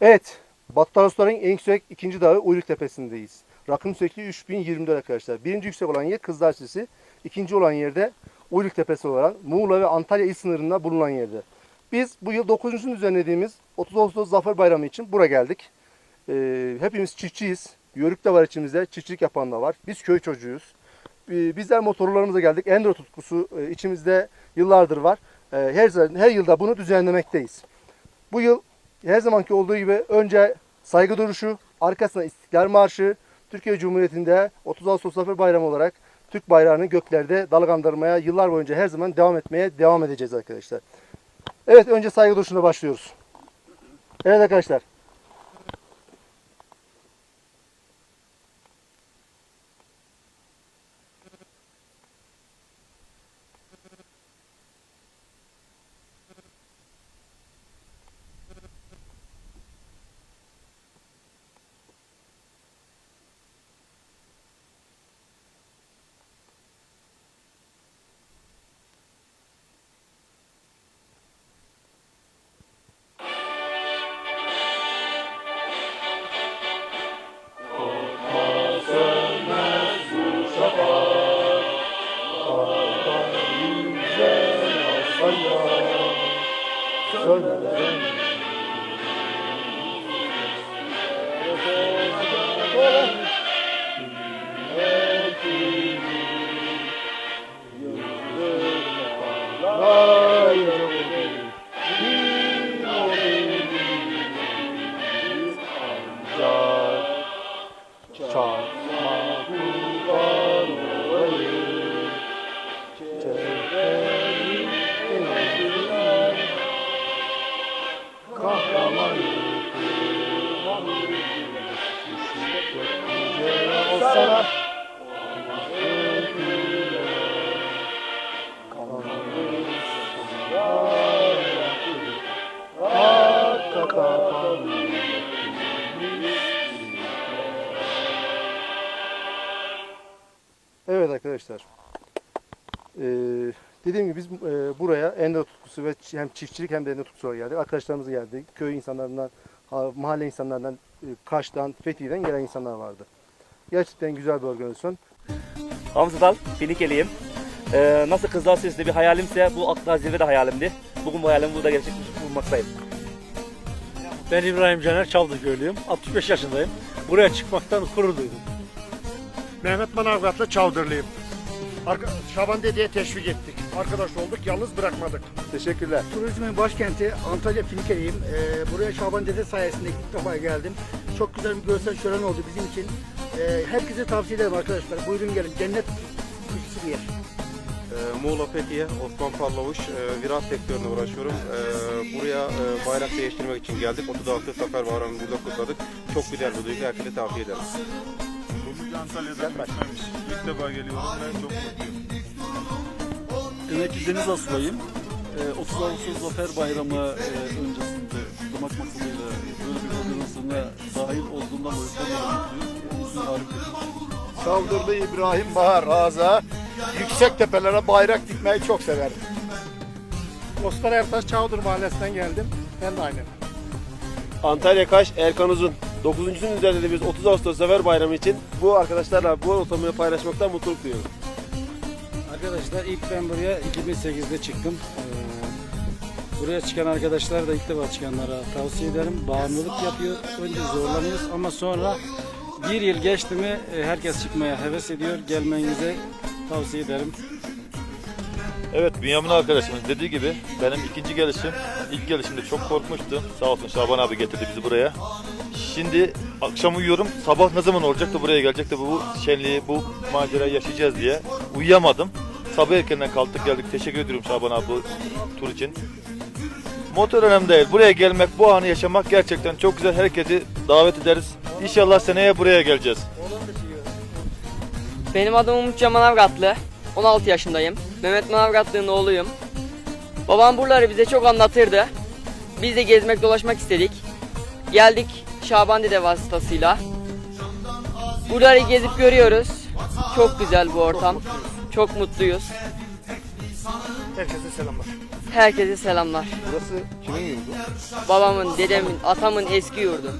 Evet, Batı Tarosların en yüksek ikinci dağı Uyluk Tepesi'ndeyiz. Rakım yüksekliği 3024 arkadaşlar. Birinci yüksek olan yer Kızlar Sisi, ikinci olan yerde Uyluk Tepesi olan Muğla ve Antalya il sınırında bulunan yerde. Biz bu yıl 9. düzenlediğimiz 30 Ağustos Zafer Bayramı için buraya geldik. Ee, hepimiz çiftçiyiz. Yörük de var içimizde, çiftçilik yapan da var. Biz köy çocuğuyuz. Ee, bizler motorlarımıza geldik. Enduro tutkusu e, içimizde yıllardır var. Ee, her, her yılda bunu düzenlemekteyiz. Bu yıl her zamanki olduğu gibi önce saygı duruşu, arkasına İstiklal Marşı, Türkiye Cumhuriyeti'nde 30 Ağustos Zafer Bayramı olarak Türk bayrağını göklerde dalgalandırmaya yıllar boyunca her zaman devam etmeye devam edeceğiz arkadaşlar. Evet önce saygı duruşuna başlıyoruz. Evet arkadaşlar. Show. Sana Evet arkadaşlar. Ee, dediğim gibi biz e, buraya enduro tutkusu ve hem çiftçilik hem de enduro tutkusu olarak. Arkadaşlarımız geldi. Köy insanlarından, ha- mahalle insanlarından, e, Kaş'tan, Fethiye'den gelen insanlar vardı. Gerçekten güzel bir organizasyon. Hamza Dal, Finikeliyim. Ee, nasıl Kızlar Sesi'nde bir hayalimse bu Akdağ Zirve'de hayalimdi. Bugün bu hayalimi burada gerçekleştirmiş bulunmaktayım. Ben İbrahim Caner Çavdıköylüyüm. 65 yaşındayım. Buraya çıkmaktan gurur duydum. Mehmet Manavgatlı Çavdırlıyım. Arka, Şaban Dede'ye teşvik ettik. Arkadaş olduk, yalnız bırakmadık. Teşekkürler. Turizmin başkenti Antalya Finike'liyim. Ee, buraya Şaban Dede sayesinde ilk defa geldim. Çok güzel bir görsel şölen oldu bizim için. Ee, herkese tavsiye ederim arkadaşlar. Buyurun gelin. Cennet köşesi bir yer. Ee, Muğla Fethiye, Osman Pallavuş, e, virat sektörüne uğraşıyorum. Ee, buraya e, bayrak değiştirmek için geldik. 30 Ağustos Zafer Bayramı'nı burada kutladık. Çok güzel bir duygu, herkese tavsiye ederim. Bugün Antalya'dan geçmemiş. İlk defa geliyorum ve çok mutluyum. Emekli Deniz Aslay'ım. Ee, 30 Ağustos Zafer Bayramı e, öncesinde kutlamak maksadıyla böyle bir organizasyona dahil olduğumdan dolayı mutluyum. Çavdırlı İbrahim Bahar Aza. Yüksek tepelere bayrak dikmeyi çok severim. Oscar Ertaş Çavdır Mahallesi'nden geldim. Ben de aynen. Antalya Kaş Erkan Uzun. 9. düzenlediğimiz 30 Ağustos Zafer Bayramı için bu arkadaşlarla bu ortamı paylaşmaktan mutluluk duyuyorum. Arkadaşlar ilk ben buraya 2008'de çıktım. Buraya çıkan arkadaşlar da ilk defa çıkanlara tavsiye ederim. Bağımlılık yapıyor. Önce zorlanıyoruz ama sonra bir yıl geçti mi e, herkes çıkmaya heves ediyor. Gelmenize tavsiye ederim. Evet Bünyamin arkadaşımız dediği gibi benim ikinci gelişim, ilk gelişimde çok korkmuştum. Sağ olsun Şaban abi getirdi bizi buraya. Şimdi akşam uyuyorum, sabah ne zaman olacak da buraya gelecek de bu şenliği, bu macerayı yaşayacağız diye uyuyamadım. Sabah erkenden kalktık geldik. Teşekkür ediyorum Şaban abi bu tur için. Motor önemli değil. Buraya gelmek, bu anı yaşamak gerçekten çok güzel. Herkesi davet ederiz. İnşallah seneye buraya geleceğiz. Benim adım Umut Can Manavgatlı. 16 yaşındayım. Mehmet Manavgatlı'nın oğluyum. Babam buraları bize çok anlatırdı. Biz de gezmek dolaşmak istedik. Geldik Şaban Dede vasıtasıyla. Buraları gezip görüyoruz. Çok güzel bu ortam. Çok mutluyuz. Herkese selamlar. Herkese selamlar. Burası kimin yurdu? Babamın, dedemin, atamın eski yurdu.